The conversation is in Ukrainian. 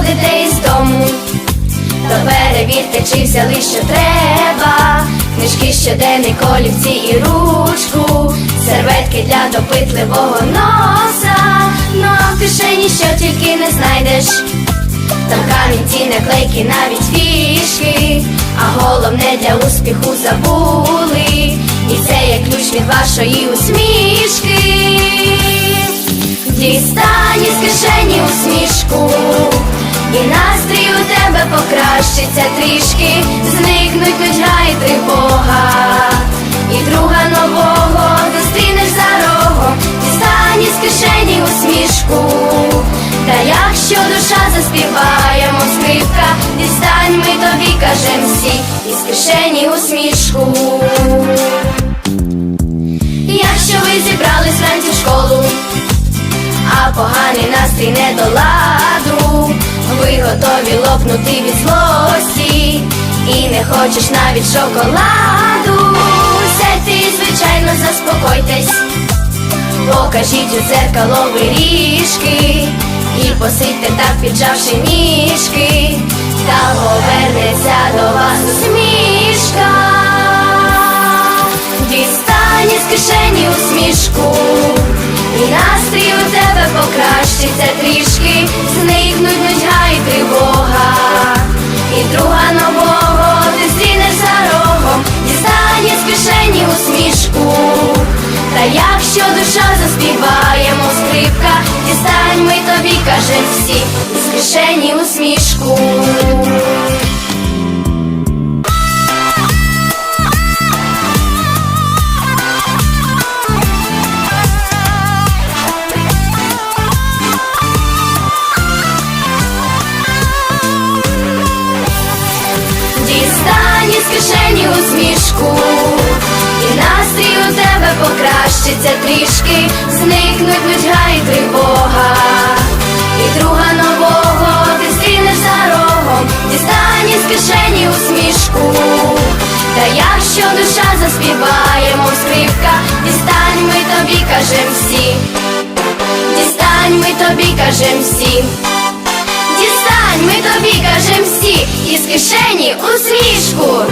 виходите із дому, то перевірте, чи взяли, що треба. Книжки, щоденник, олівці і ручку, серветки для допитливого носа. Ну а в кишені що тільки не знайдеш. Там камінці, наклейки, навіть фішки, а головне для успіху забули. І це є ключ від вашої усмішки. Покращиться трішки, зникнуть нудьга і тривога, і друга нового зустрінеш за рогом, дістань із кишені усмішку. Та якщо душа заспіває, мов скрипка, дістань ми тобі кажем всі, із кишені усмішку. Якщо ви зібрались вранці в школу, а поганий настрій не до ладу, ви готові лопнути від злості, і не хочеш навіть шоколаду. Сядьте і, звичайно, заспокойтесь. Покажіть у дзеркало виріжки І посидьте так, піджавши ніжки, та повернеться до вас усмішка. Дістань із кишені усмішку, настрій у тебе покращиться трішки, зникнуть нудьга і тривога, і друга нового ти зустрінеш за рогом, дістань із кишені усмішку. Та якщо душа заспіває, мов скрипка, дістань ми тобі кажем всі, із кишені усмішку. Усмішку, і настрій у тебе покращиться трішки, зникнуть нудьга і тривога, і друга нового ти зустрінеш за рогом, дістань із кишені усмішку. Та якщо душа заспіває, мов скрипка, дістань ми тобі кажем всі, дістань ми тобі кажем всі. Дістань, ми тобі кажем всі із кишені усмішку.